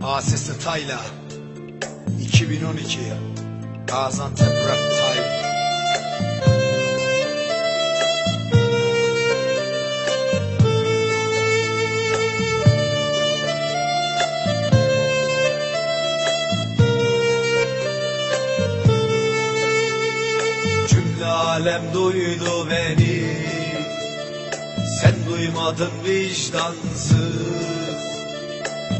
Asi Style'a 2012 Gaziantep Rap Time Cümle alem duydu beni. Sen duymadın vicdansız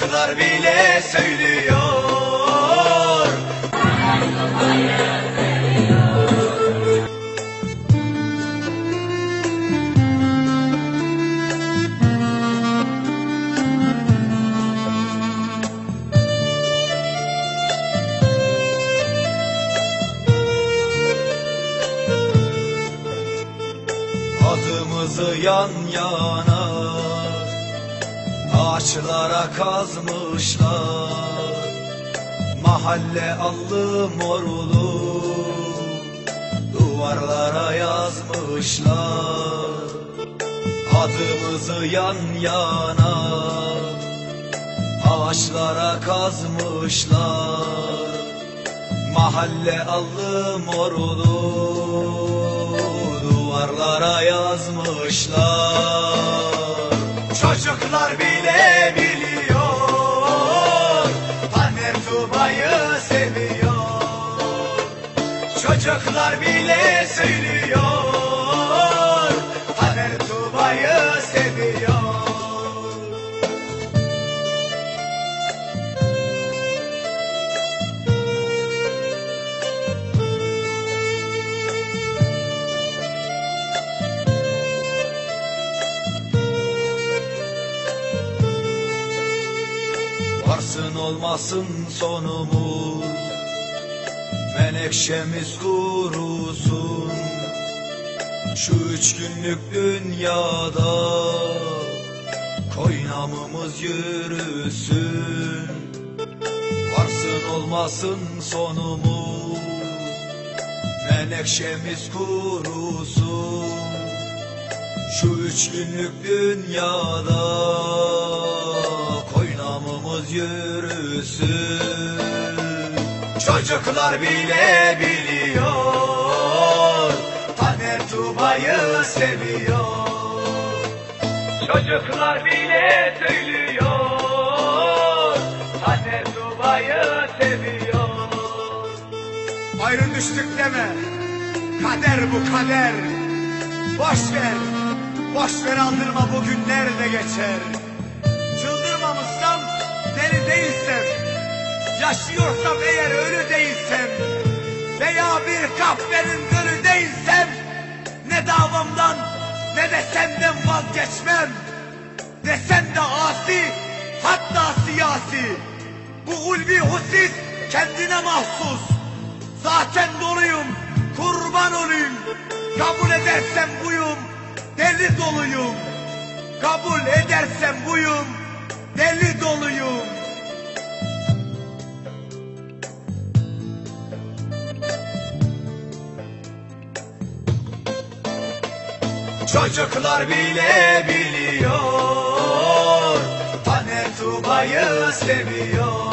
Çocuklar bile söylüyor. Adımızı yan yana Ağaçlara kazmışlar. Mahalle allı morulu Duvarlara yazmışlar. Adımızı yan yana. Ağaçlara kazmışlar. Mahalle allı morulu Duvarlara yazmışlar. Çocuklar bile Çocuklar bile söylüyor Taner Tuba'yı seviyor. Varsın olmasın sonumuz Menekşemiz kurusun Şu üç günlük dünyada Koynamımız yürüsün Varsın olmasın sonumuz Menekşemiz kurusun şu üç günlük dünyada koynamımız yürüsün Çocuklar bile biliyor Taner Tuba'yı seviyor Çocuklar bile söylüyor Taner Tuba'yı seviyor Ayrı düştük deme. Kader bu kader. Boş ver. Boş ver aldırma bu günler de geçer. Yaşıyorsam eğer ölü değilsem. Veya bir kahvenin gölü değilsem. Ne davamdan ne de senden vazgeçmem. Desen de asi hatta siyasi. Bu ulvi husis kendine mahsus. Zaten doluyum, kurban olayım. Kabul edersem buyum, deli doluyum. Kabul edersem buyum, deli doluyum. Çocuklar bile biliyor Taner Tuba'yı seviyor.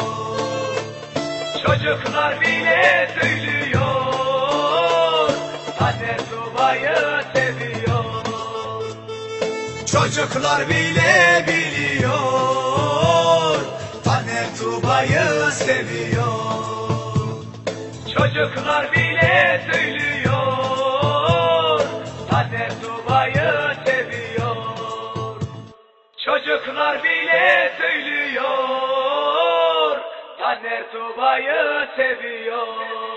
Çocuklar bile söylüyor Taner Tuba'yı seviyor. Çocuklar bile biliyor Taner Tuba'yı seviyor. Çocuklar bile Çocuklar bile söylüyor. Taner Tuba'yı seviyor